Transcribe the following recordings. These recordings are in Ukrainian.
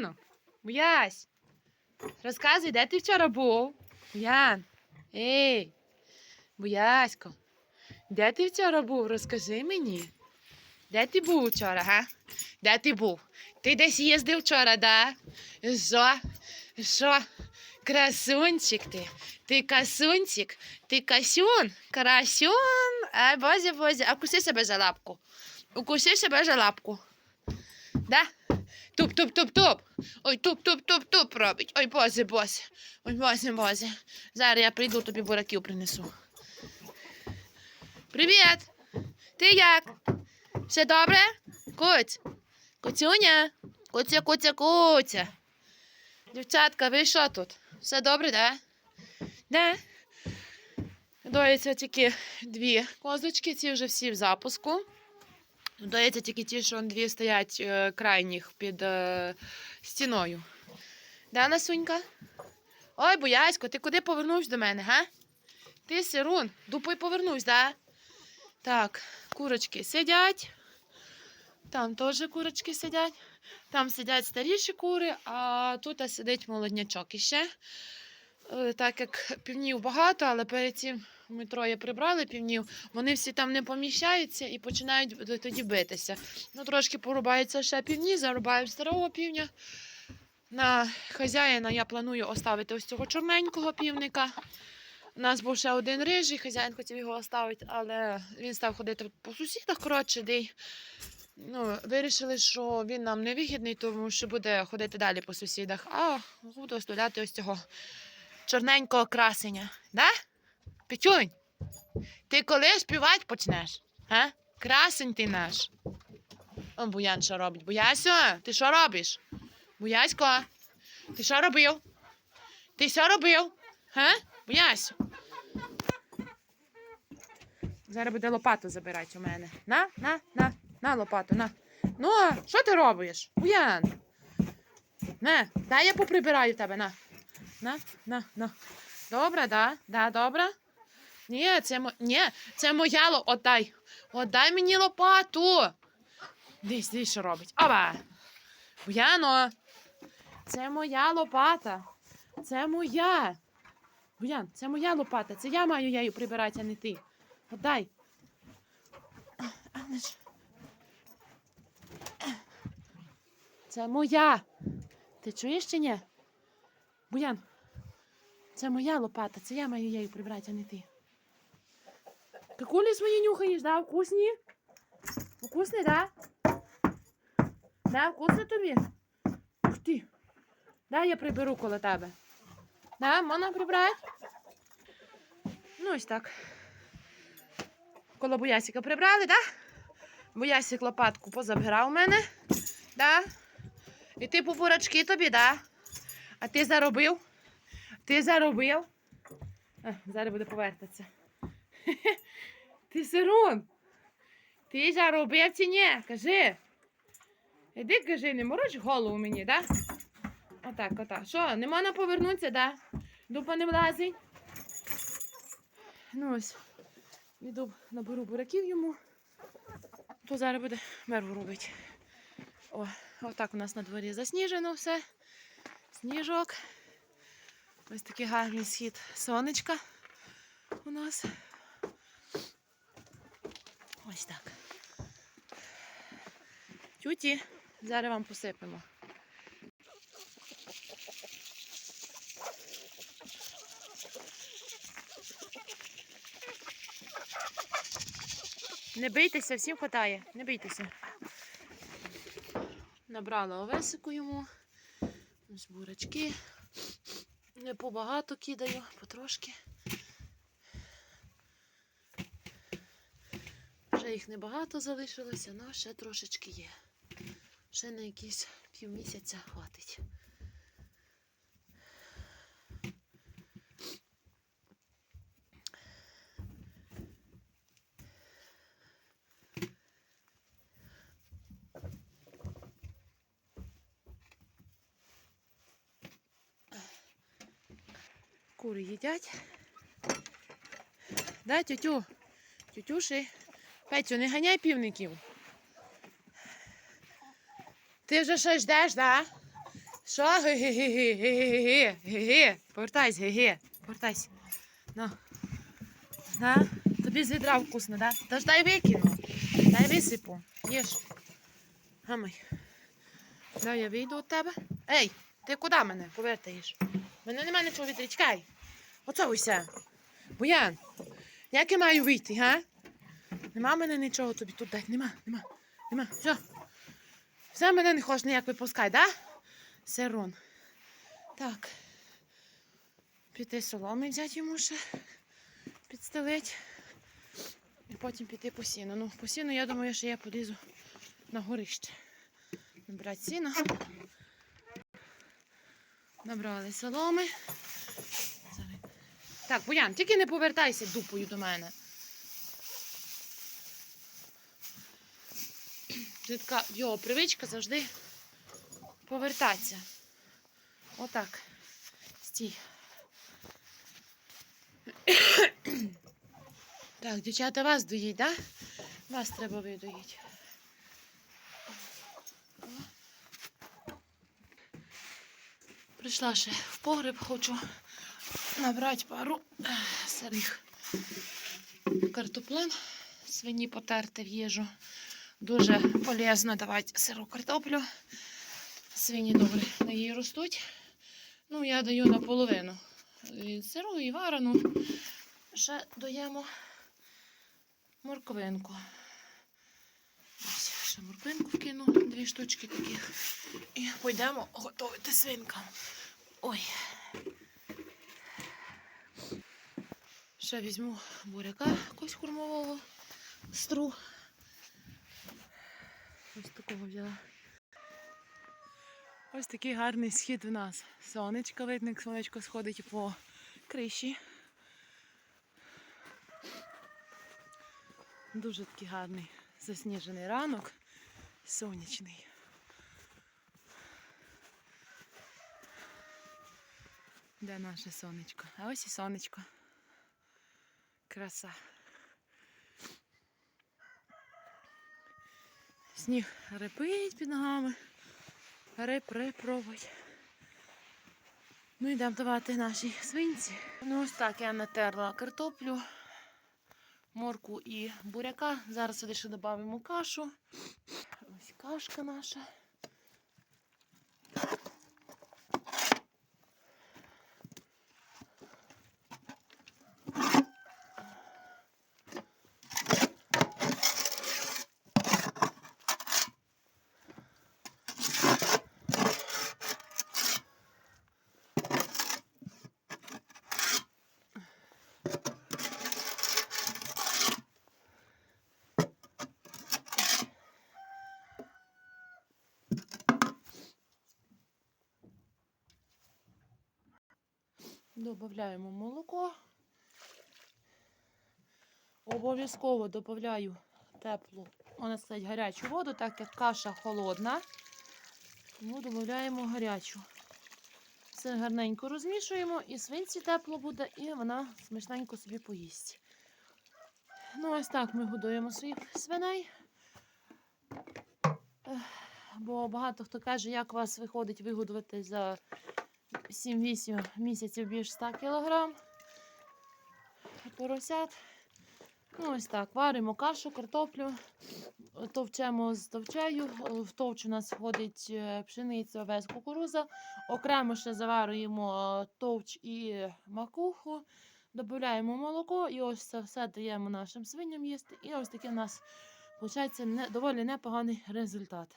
Буяно, Буясь, розказуй, де ти вчора був? Буян, ей, Буясько, де ти вчора був? Розкажи мені. Де ти був вчора, га? Де ти був? Ти десь їздив вчора, да? Що? Що? Красунчик ти. Ти касунчик, ти касюн, красюн. Ай, боже, боже, а куси себе за лапку. Укуси себе за лапку. Да? Туп-туп-туп-туп. Ой, туп-туп-туп-туп робить. Ой, боже, боже. Ой, боже, боже. Зараз я прийду, тобі бураків принесу. Привіт! Ти як? Все добре? Куць? Куцюня? Куця, куця, куця. Дівчатка, ви що тут? Все добре, да? Да. Доїться тільки дві козочки, ці вже всі в запуску. Доїться тільки ті, що дві стоять е, крайніх під е, стіною. Да, Насунька? Ой, боясько, ти куди повернувся до мене, га? Ти сирун, дупой повернусь, да? Так, курочки сидять. Там теж курочки сидять. Там сидять старіші кури, а тут сидить молоднячок іще. Е, Так як півнів багато, але перед цим ми троє прибрали півнів, вони всі там не поміщаються і починають тоді битися. Ну, трошки порубаються ще півні, зарубаємо старого півня. На хазяїна я планую оставити ось цього чорненького півника. У нас був ще один рижий, хазяїн хотів його оставити, але він став ходити по сусідах, коротше, де ну, вирішили, що він нам не вигідний, тому що буде ходити далі по сусідах, а буду оставляти ось цього чорненького красеня. Да? Петюнь, ти коли співати почнеш? А? Красень ти наш. О, Буян що робить? Буясю, ти що робиш? Буясько, ти що робив? Ти що робив? Га? Буясю. Зараз буде лопату забирати у мене. На, на, на, на лопату, на. Ну, що ти робиш? Буян. На, дай я поприбираю тебе, на. На, на, на. Добре, да? Да, добре? Ні, це мо... Ні, це моя ло... Отдай. Отдай мені лопату. Десь, десь що робить. Оба. Буяно. Це моя лопата. Це моя. Буян, це моя лопата. Це я маю її прибирати, а не ти. Отдай. Це моя. Ти чуєш чи ні? Буян, це моя лопата, це я маю її прибрати, а не ти. Какулі свої нюхаєш, да? Вкусні? Вкусні, да? Да, вкусно тобі? Ух ти. Да, я приберу коло тебе. Да, можна прибрати? Ну, ось так. Коло боясика прибрали, да? Боясик лопатку позабирав у мене. Да? І ти по тобі, да? А ти заробив? Ти заробив? А, зараз буде повертатися. Ти сирун. Ти заробив чи ні? Кажи. Іди, кажи, не мороч голову мені, да? Отак, отак. Що, не можна повернутися, да? Дупа не влазить. Ну ось. Іду наберу бураків йому. То зараз буде мерву робити. О, отак у нас на дворі засніжено все. Сніжок. Ось такий гарний схід сонечка у нас. Ось так. Тюті, зараз вам посипемо. Не бийтеся, всім хватає, не бийтеся. Набрала овесику йому. Ось бурачки. Не побагато кидаю, потрошки. Вже їх небагато залишилося, але ще трошечки є. Ще на якісь півмісяця хватить. Кури їдять. Да, тютю? Тютюши. Петю, не ганяй півників. Ти вже щось ждеш, да? Що? Ге-ге-ге-ге, ге-ге-ге, ге-ге. Повертайся, ге-ге. Повертайся. Ну. На, тобі з відра вкусно, да? Та ж дай викину. Дай висипу. Їж. Гамай. Да, я вийду від тебе. Ей, ти куди мене повертаєш? Мене нема нічого відри. Чекай. Оце. Буян, як я маю вийти, га? Нема мене нічого тобі тут дати. Нема, нема, нема. Все. Все мене не хочеш ніяк випускай, да? Сирон. Так. Піти соломи взяти йому ще. Підстелить. І потім піти по сіну. Ну, по сіну, я думаю, що я полізу на горище. Набрати сіно. Набрали соломи. Так, Боян, тільки не повертайся дупою до мене. Це така його привичка завжди повертатися. Отак. Стій. Так, дівчата, вас доїть, да? Вас треба видоїть. Прийшла ще в погреб, хочу набрати пару сирих картоплин, свині потерти в їжу. Дуже полезно давати сиру картоплю. Свині добре на її ростуть. Ну, я даю наполовину. І сиру і варену. Ще даємо морковинку. Ще морквинку вкину, дві штучки таких. І пойдемо готувати свинкам. Ой. Ще візьму буряка якогось кормового стру. Ось такого взяла. Ось такий гарний схід у нас. Сонечко видно, як сонечко сходить по криші. Дуже такий гарний засніжений ранок, сонячний. Де наше сонечко? А ось і сонечко. Краса. Сніг репить під ногами. Реп-репровий. Ну йдемо давати нашій свинці. Ну ось так я натерла картоплю, морку і буряка. Зараз сюди ще додамо кашу. Ось кашка наша. Додаємо молоко. Обов'язково додаю теплу, можна сказати, гарячу воду, так як каша холодна. Тому додаємо гарячу. Все гарненько розмішуємо, і свинці тепло буде, і вона смачненько собі поїсть. Ну, ось так ми годуємо своїх свиней. Бо багато хто каже, як вас виходить вигодувати за 7-8 місяців більш 100 кг поросят. Ну, ось так. Варимо кашу, картоплю, товчемо з товчею. В товч у нас входить е, пшениця, овес, кукуруза. Окремо ще заварюємо товч і макуху, додаємо молоко і ось це все даємо нашим свиням їсти. І ось такий у нас виходить доволі непоганий результат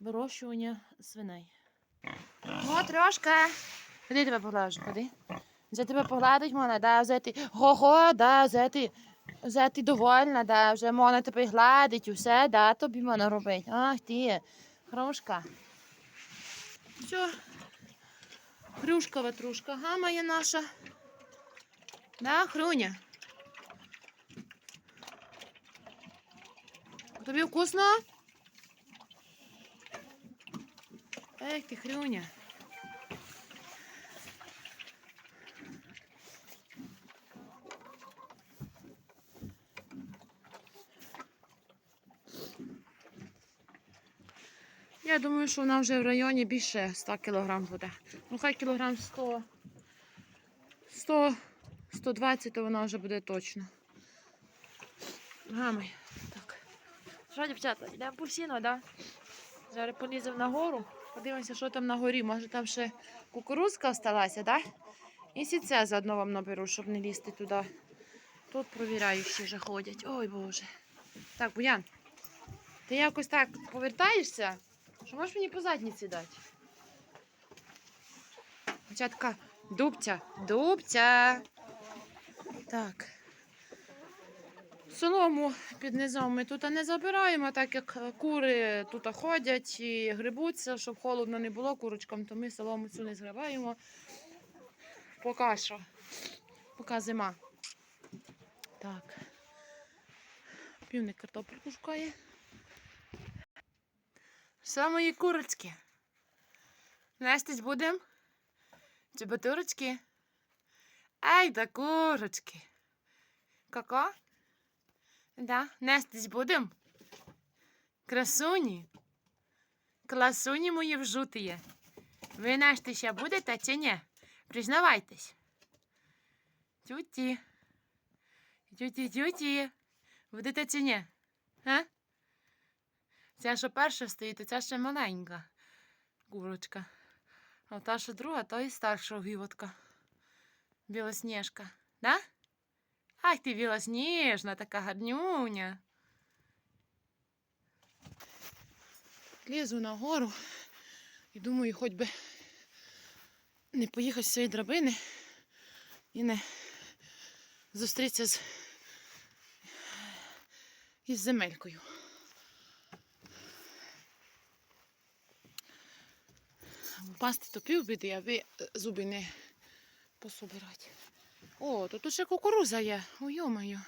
вирощування свиней. О, трошка. Ходи тебе поглажу, ходи. Вже тебе погладить можна, да, вже ти. Го-го, да, вже ти. Вже ти довольна, да, вже можна тебе гладить, усе, да, тобі можна робити. Ах ти, хрушка. Все. Хрюшка ватрушка, гамає наша. Да, хруня. Тобі вкусно? Ех ти, хрюня. Я думаю, що вона вже в районі більше 100 кг буде. Ну, хай кілограм 100, 100, 120, то вона вже буде точно. Гами. Так. Що, дівчата, йдемо по сіно, да? Зараз поліземо нагору. Подивимося, що там на горі. Може там ще кукурузка осталася, да? І сіце заодно вам наберу, щоб не лізти туди. Тут провіряючі вже ходять. Ой Боже. Так, Буян, ти якось так повертаєшся, що можеш мені по задніці дати? Дівчатка, дубця, дубця. Так. Солому під низом ми тут не забираємо, так як е, кури тут ходять і грибуться, щоб холодно не було курочкам, то ми солому цю не згребаємо. Поки що. Поки зима. Так. Півник картопельку шукає. Що мої курочки? Нестись будем? Чебатурочки? Ай да курочки. Како? Да, нестись будем? Красуні? Класуні мої вжутиє. Ви нестися будете чи ні? Признавайтесь. Тюті. Тюті, тюті. Будете чи ні? А? Ця, що перша стоїть, то ця ще маленька курочка. А та, що друга, то і старша гівотка. Білосніжка. Да? Ах ти білосніжна, така гарнюня. Лізу нагору і думаю, хоч би не поїхати з цієї драбини і не зустрітися з із земелькою. Впасти то півбіди, а ви зуби не пособирати. О, тут ще кукуруза є. Ой, йомаю.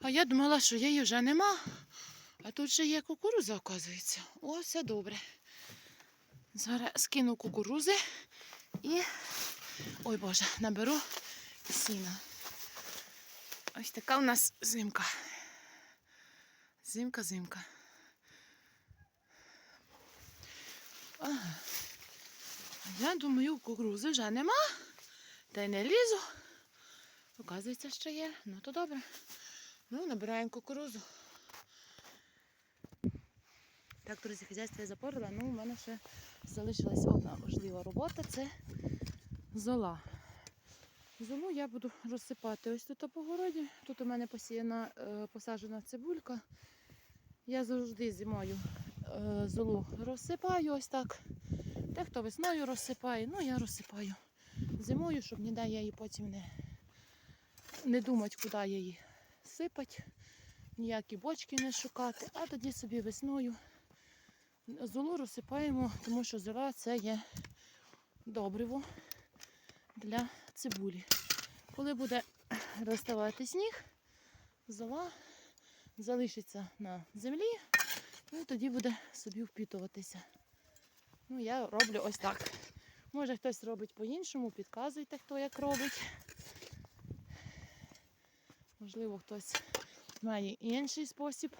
А я думала, що її вже нема. А тут ще є кукуруза, оказується. О, все добре. Зараз скину кукурузи і. Ой Боже, наберу сіна. Ось така у нас зимка. Зимка, зимка. Ага. Я думаю, кукурузи вже нема. Та й не лізу. Оказується, що є. Ну то добре. Ну, набираємо кукурузу. Так, друзі, хазяйство я запорила. Ну, у мене ще залишилась одна важлива робота це зола. Золу я буду розсипати ось тут по городі. Тут у мене посіяна, е, посаджена цибулька. Я завжди зимою е, золу розсипаю ось так. Дехто весною розсипає, ну я розсипаю зимою, щоб ніде я її потім не, не думати, куди її сипати, ніякі бочки не шукати, а тоді собі весною золу розсипаємо, тому що зола це є добриво для цибулі. Коли буде розставати сніг, зола залишиться на землі, ну і тоді буде собі впітуватися. Ну, я роблю ось так. Може хтось робить по-іншому, підказуйте, хто як робить. Можливо, хтось має інший спосіб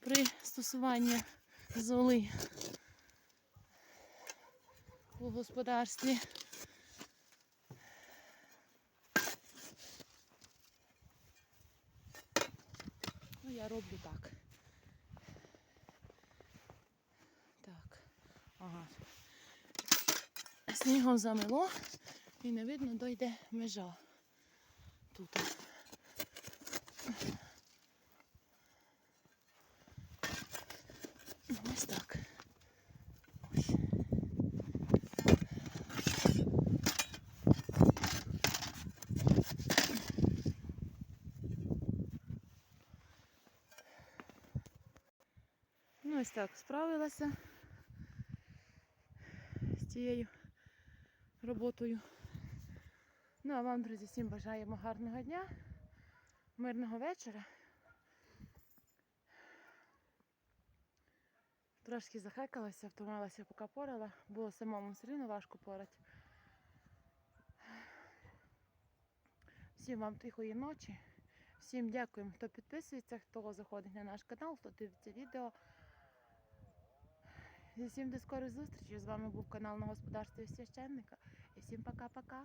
пристосування золи у господарстві. Ну, я роблю так. Так. Ага. Снігом замело і не видно, дойде межа тут. Ось так. Ось. Ну, ось так справилася з цією роботою. Ну, а вам, друзі, всім бажаємо гарного дня, мирного вечора. Трошки захекалася, втомилася, поки порала. Було самому все рівно важко порати. Всім вам тихої ночі. Всім дякуємо, хто підписується, хто заходить на наш канал, хто дивиться відео. Всім до скорої зустрічі. З вами був канал на господарстві священника. І всім пока-пока.